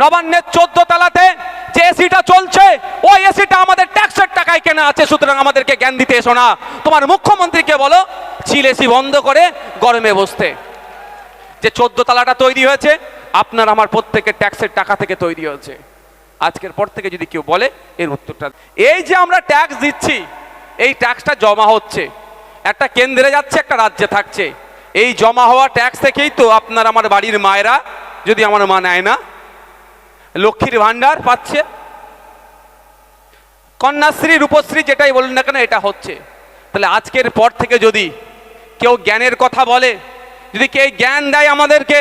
নবান্নের চোদ্দ তালাতে যে এসিটা চলছে, ওই এসিটা আমাদের ট্যাক্সের টাকায় কেনা আছে। সুতরাং আমাদেরকে জ্ঞান দিতে এসো না। তোমার মুখ্যমন্ত্রীকে বলো চিল এসি বন্ধ করে গরমে বসতে। যে চোদ্দ তালাটা তৈরি হয়েছে, আপনার আমার প্রত্যেকের ট্যাক্সের টাকা থেকে তৈরি হয়েছে। আজকের পর থেকে যদি কেউ বলে, এর উত্তরটা এই যে আমরা ট্যাক্স দিচ্ছি, এই ট্যাক্সটা জমা হচ্ছে। একটা কেন্দ্রে যাচ্ছে, একটা রাজ্যে থাকছে। এই জমা হওয়া ট্যাক্স থেকেই তো আপনার আমার বাড়ির মায়েরা যদি আমার মা নেয় না লক্ষ্মীর ভাণ্ডার পাচ্ছে। কন্যাশ্রী, রূপশ্রী যেটাই বলুন না কেন, এটা হচ্ছে। তাহলে আজকের পর থেকে যদি কেউ জ্ঞানের কথা বলে, যদি কেউ জ্ঞান দেয় আমাদেরকে,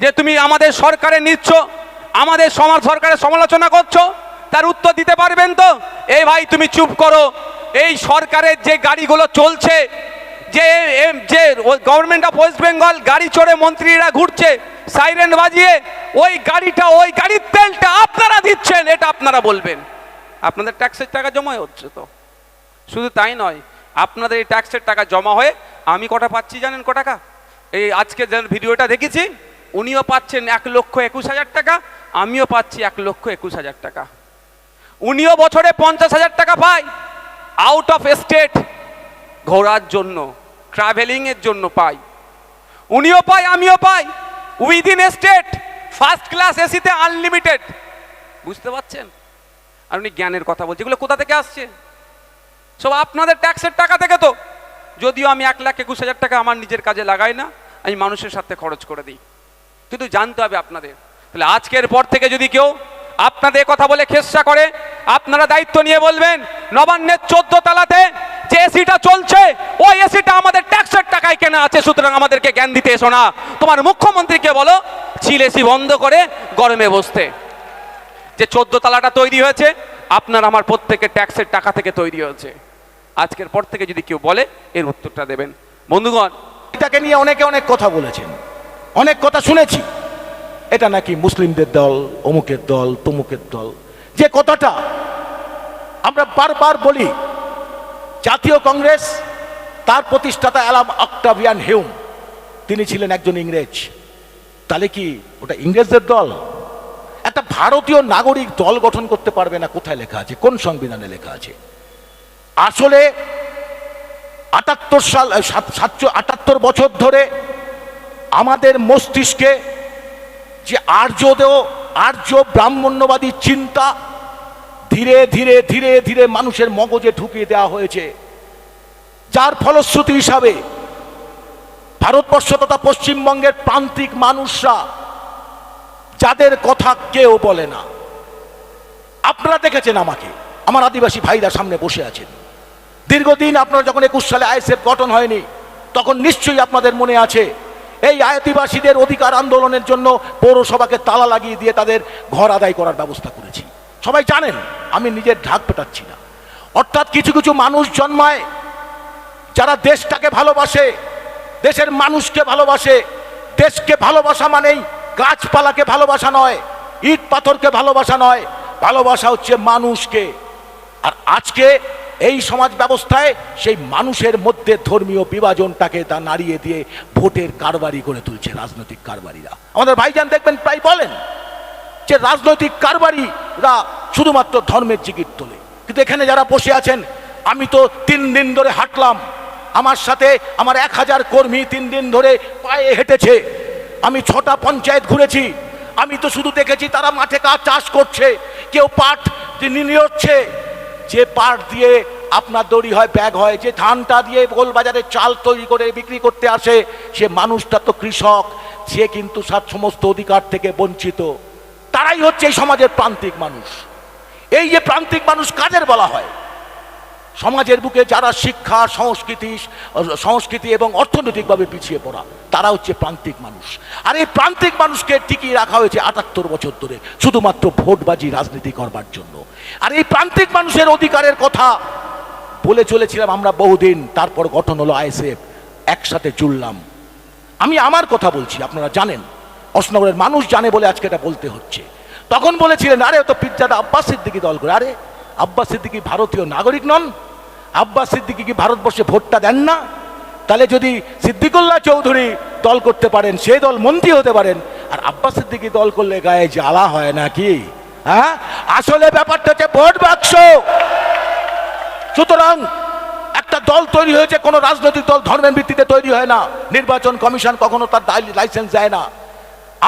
যে তুমি আমাদের সরকারে নিচ্ছ, আমাদের সমাজ সরকারের সমালোচনা করছ, তার উত্তর দিতে পারবেন তো? এই ভাই, তুমি চুপ করো। এই সরকারের যে গাড়িগুলো চলছে, যে যে গভর্নমেন্ট অফ ওয়েস্ট বেঙ্গল গাড়ি চড়ে মন্ত্রীরা ঘুরছে সাইরেন বাজিয়ে ওই গাড়িটা, ওই গাড়ির তেলটা আপনারা দিচ্ছেন, এটা আপনারা বলবেন। আপনাদের ট্যাক্সের টাকা জমা হচ্ছে তো। শুধু তাই নয়, আপনাদের এই ট্যাক্সের টাকা জমা হয়ে আমি কটা পাচ্ছি জানেন ক টাকা? এই আজকে যে ভিডিওটা দেখেছি, উনিও পাচ্ছেন এক লক্ষ একুশ হাজার টাকা, আমিও পাচ্ছি এক লক্ষ একুশ হাজার টাকা। উনিও বছরে পঞ্চাশ হাজার টাকা পায় আউট অফ স্টেট ঘোরার জন্য ট্রাভেলিংয়ের জন্য পাই উনিও পায়, আমিও পাই। উইদিন স্টেট ফার্স্ট ক্লাস এসিতে আনলিমিটেড বুঝতে পারছেন? আর উনি জ্ঞানের কথা বলছে। এগুলো কোথা থেকে আসছে? সব আপনাদের ট্যাক্সের টাকা থেকে তো। যদিও আমি এক লাখ একুশ হাজার টাকা আমার নিজের কাজে লাগাই না, আমি মানুষের সাথে খরচ করে দিই। কিন্তু জানতে হবে আপনাদের। তাহলে আজকের পর থেকে যদি কেউ আপনাদের কথা বলে খেসা করে, আপনারা দায়িত্ব নিয়ে বলবেন, নবান্নের চোদ্দ তলাতে যে এসিটা চলছে, ওই এসিটা আমাদের ট্যাক্সের টাকায় কেনা আছে সুতরাং আমাদেরকে জ্ঞান দিতে এসো না। তোমার মুখ্যমন্ত্রীকে বলো চিল এসি বন্ধ করে গরমে বসতে। যে চোদ্দ তলাটা তৈরি হয়েছে, আপনার আমার প্রত্যেকের ট্যাক্সের টাকা থেকে তৈরি হয়েছে। আজকের পর থেকে যদি কেউ বলে, এর উত্তরটা দেবেন। বন্ধুগণ, এটাকে নিয়ে অনেকে অনেক কথা বলেছেন। অনেক কথা শুনেছি। এটা নাকি মুসলিমদের দল, অমুকের দল, তমুকের দল। যে কথাটা আমরা বারবার বলি, জাতীয় কংগ্রেস, তার প্রতিষ্ঠাতা অ্যালাম অক্টাভিয়ান হিউম। তিনি ছিলেন একজন ইংরেজ। তাহলে কি ওটা ইংরেজদের দল? একটা ভারতীয় নাগরিক দল গঠন করতে পারবে না, কোথায় লেখা আছে? কোন সংবিধানে লেখা আছে? আসলে আটাত্তর সাল সাতশো আটাত্তর বছর ধরে আমাদের মস্তিষ্কে যে আর্যদেও আর্য ব্রাহ্মণ্যবাদী চিন্তা ধীরে ধীরে ধীরে ধীরে মানুষের মগজে ঢুকিয়ে দেওয়া হয়েছে। যার ফলশ্রুতি হিসাবে ভারতবর্ষ তথা পশ্চিমবঙ্গের প্রান্তিক মানুষরা যাদের কথা কেউ বলে না। আপনারা দেখেছেন আমাকে, আমার আদিবাসী ভাইরা সামনে বসে আছেন। দীর্ঘদিন আপনারা যখন একুশ সালে আইএসএফ গঠন হয়নি, তখন নিশ্চয়ই আপনাদের মনে আছে, এই আদিবাসীদের অধিকার আন্দোলনের জন্য পৌরসভাকে তালা লাগিয়ে দিয়ে তাদের ঘর আদায় করার ব্যবস্থা করেছি। সবাই জানেন, আমি নিজের ঢাক পেটাচ্ছি না। অর্থাৎ কিছু কিছু মানুষ জন্মায়, যারা দেশটাকে ভালোবাসে দেশের মানুষকে ভালোবাসে। দেশকে ভালোবাসা মানেই গাছপালাকে ভালোবাসা নয়, ইট পাথরকে ভালোবাসা নয়। ভালোবাসা হচ্ছে মানুষকে। আর আজকে এই সমাজ ব্যবস্থায় সেই মানুষের মধ্যে ধর্মীয় বিভাজনটাকে তা নাড়িয়ে দিয়ে ভোটের কারবারি করে তুলছে রাজনৈতিক কারবারিরা। আমাদের ভাইজান দেখবেন, প্রায় বলেন যে রাজনৈতিক কারবারিরা শুধুমাত্র ধর্মের জিগির তোলে। কিন্তু এখানে যারা বসে আছেন, আমি তো তিন দিন ধরে হাঁটলাম আমার সাথে আমার এক হাজার কর্মী তিন দিন ধরে পায়ে হেঁটেছে। আমি ছটা পঞ্চায়েত ঘুরেছি। আমি তো শুধু দেখেছি তারা মাঠে কাজ চাষ করছে। কেউ পাট নিয়ে হচ্ছে যে পাট দিয়ে আপনার দড়ি হয়, ব্যাগ হয়, যে ধানটা দিয়ে গোলবাজারে চাল তৈরি করে বিক্রি করতে আসে, সে মানুষটা তো কৃষক। সে কিন্তু সাত সমস্ত অধিকার থেকে বঞ্চিত। তারাই হচ্ছে এই সমাজের প্রান্তিক মানুষ। এই যে প্রান্তিক মানুষ কাদের বলা হয়? সমাজের বুকে যারা শিক্ষা, সংস্কৃতি সংস্কৃতি এবং অর্থনৈতিকভাবে পিছিয়ে পড়া, তারা হচ্ছে প্রান্তিক মানুষ। আর এই প্রান্তিক মানুষকে টিকিয়ে রাখা হয়েছে আটাত্তর বছর ধরে, শুধুমাত্র ভোটবাজি রাজনীতি করবার জন্য। আর এই প্রান্তিক মানুষের অধিকারের কথা বলে চলেছিলাম আমরা বহুদিন, তারপর গঠন হলো আইএসএফ, একসাথে জুড়লাম। আমি আমার কথা বলছি, আপনারা জানেন। অশনগরের মানুষ জানে বলে আজকে এটা বলতে হচ্ছে। তখন বলেছিলেন, আরে তো পিজ্জাটা আব্বাস সিদ্দিকি দল করে। আরে, আব্বাস সিদ্দিকি ভারতীয় নাগরিক নন আব্বাস সিদ্দিকি কি ভারতবর্ষে ভোটটা দেন না? তাহলে যদি সিদ্দিকুল্লাহ চৌধুরী দল করতে পারেন, সে দল মন্ত্রী হতে পারেন, আর আব্বাস সিদ্দিকি দল করলে গায়ে জ্বালা হয় নাকি? হ্যাঁ? আসলে ব্যাপারটা হচ্ছে ভোট বাক্স। সুতরাং একটা দল তৈরি হয়েছে, কোনো রাজনৈতিক দল ধর্মের ভিত্তিতে তৈরি হয় না। নির্বাচন কমিশন কখনো তার লাইসেন্স দেয় না।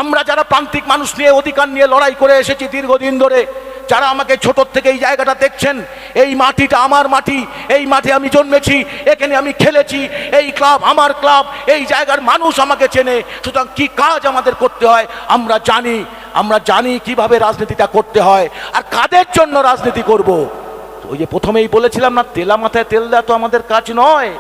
আমরা যারা প্রান্তিক মানুষ নিয়ে অধিকার নিয়ে লড়াই করে এসেছি দীর্ঘদিন ধরে যারা আমাকে ছোট থেকে এই জায়গাটা দেখছেন, এই মাটিটা আমার মাটি, এই মাঠে আমি জন্মেছি, এখানে আমি খেলেছি, এই ক্লাব আমার ক্লাব, এই জায়গার মানুষ আমাকে চেনে সুতরাং কি কাজ আমাদের করতে হয়, আমরা জানি আমরা জানি কীভাবে রাজনীতিটা করতে হয়, আর কাদের জন্য রাজনীতি করব। ওই যে প্রথমেই বলেছিলাম না তেলা মাথায় তেল দেওয়া তো আমাদের কাজ নয়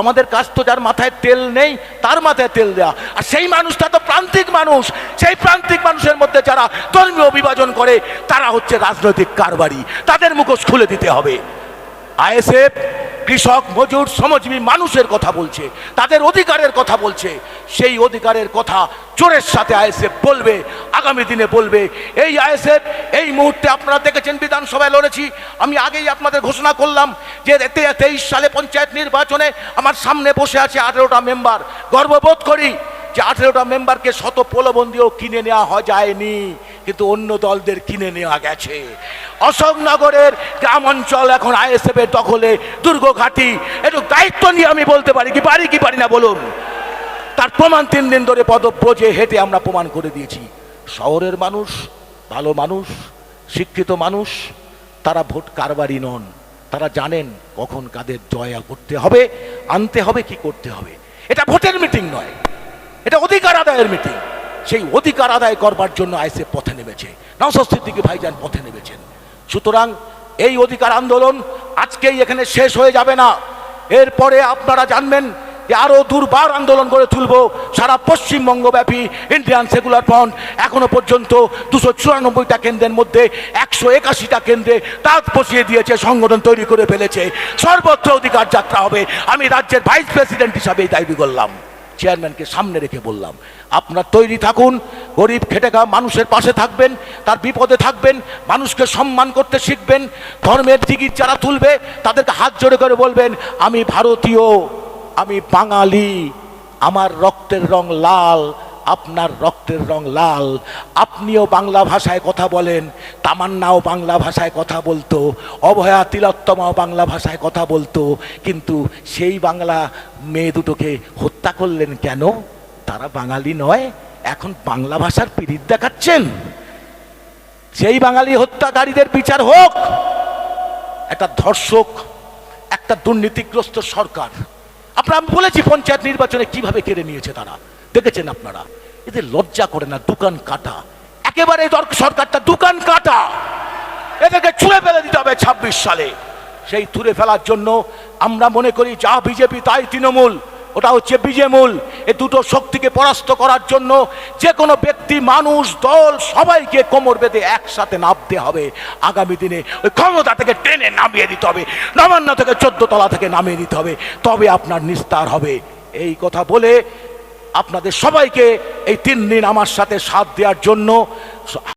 আমাদের কাজ তো যার মাথায় তেল নেই, তার মাথায় তেল দেয়া। আর সেই মানুষটা তো প্রান্তিক মানুষ। সেই প্রান্তিক মানুষের মধ্যে যারা ধর্মীয় বিভাজন করে, তারা হচ্ছে রাজনৈতিক কারবারি। তাদের মুখোশ খুলে দিতে হবে। আইএসএফ, কৃষক, মজুর, শ্রমজীবী মানুষের কথা বলছে, তাদের অধিকারের কথা বলছে। সেই অধিকারের কথা জোরের সাথে আইএসএফ বলবে, আগামী দিনে বলবে। এই আইএসএফ, এই মুহূর্তে আপনারা দেখেছেন বিধানসভায় লড়েছি। আমি আগেই আপনাদের ঘোষণা করলাম যে তেইশ সালে পঞ্চায়েত নির্বাচনে আমার সামনে বসে আছে আঠেরোটা মেম্বার। গর্ববোধ করি যে আঠেরোটা মেম্বারকে শত পোলবন্দিও কিনে নেওয়া হয় যায়নি, কিন্তু অন্য দলদের কিনে নেওয়া গেছে। অশোকনগরের গ্রাম অঞ্চল এখন আইএসএফ এর দখলে দুর্গ ঘাটি একটু দায়িত্ব নিয়ে আমি বলতে পারি কি পারি কি, পারি না বলুন? তার প্রমাণ তিন দিন ধরে পদব্রজে হেঁটে আমরা প্রমাণ করে দিয়েছি। শহরের মানুষ, ভালো মানুষ, শিক্ষিত মানুষ, তারা ভোট কারবারি নন। তারা জানেন কখন কাদের জয়া করতে হবে, আনতে হবে, কি করতে হবে। এটা ভোটের মিটিং নয়, এটা অধিকার আদায়ের মিটিং। সেই অধিকার আদায় করবার জন্য আইসে পথে নেমেছে। নওসস্তির দিকে ভাইজান পথে নেমেছেন। সুতরাং এই অধিকার আন্দোলন আজকেই এখানে শেষ হয়ে যাবে না। এরপরে আপনারা জানবেন যে আরও দুর্বার আন্দোলন করে তুলব। সারা পশ্চিমবঙ্গব্যাপী ইন্ডিয়ান সেকুলার ফ্রন্ট এখনও পর্যন্ত দুশো চুরানব্বইটা কেন্দ্রের মধ্যে, একশো একাশিটা কেন্দ্রে তাঁত বসিয়ে দিয়েছে, সংগঠন তৈরি করে ফেলেছে। সর্বত্র অধিকার যাত্রা হবে। আমি রাজ্যের ভাইস প্রেসিডেন্ট হিসাবে দাবি করলাম। চেয়ারম্যানকে সামনে রেখে বললাম, আপনার তৈরি থাকুন, গরিব খেটে খাওয়া মানুষের পাশে থাকবেন, তার বিপদে থাকবেন, মানুষকে সম্মান করতে শিখবেন, ধর্মের টিকিট যারা তুলবে, তাদেরকে হাত জোড়ে করে বলবেন, আমি ভারতীয়। আমি বাঙালি, আমার রক্তের রং লাল, আপনার রক্তের রং লাল। আপনিও বাংলা ভাষায় কথা বলেন, তামান্নাও বাংলা ভাষায় কথা বলতো, অভয়া তিলোত্তমাও বাংলা ভাষায় কথা বলতো, কিন্তু সেই বাংলা মেয়ে দুটোকে হত্যা করলেন কেন? তারা বাঙালি নয়, এখন বাংলা ভাষার পিরিত দেখাচ্ছেন। সেই বাঙালি হত্যাকারীদের বিচার হোক, একটা ধর্ষক, একটা দুর্নীতিগ্রস্ত সরকার আপনারা আমি বলেছি পঞ্চায়েত নির্বাচনে কীভাবে কেড়ে নিয়েছে তারা। দেখেছেন আপনারা? এদের লজ্জা করে না, দোকান কাটা। একেবারে সরকারটা দোকান কাটা। এদেরকে ছুঁড়ে ফেলে দিতে হবে ছাব্বিশ সালে। সেই তুলে ফেলার জন্য আমরা মনে করি যা বিজেপি, তাই তৃণমূল। ওটা হচ্ছে বিজেমূল এই দুটো শক্তিকে পরাস্ত করার জন্য যে কোনো ব্যক্তি, মানুষ, দল, সবাইকে কোমর বেঁধে একসাথে নামতে হবে। আগামী দিনে ওই ক্ষমতা থেকে টেনে নামিয়ে দিতে হবে। নবান্ন থেকে চোদ্দ তলা থেকে নামিয়ে দিতে হবে। তবে আপনার নিস্তার হবে। এই কথা বলে আপনাদের সবাইকে এই তিন দিন আমার সাথে সাথ দেওয়ার জন্য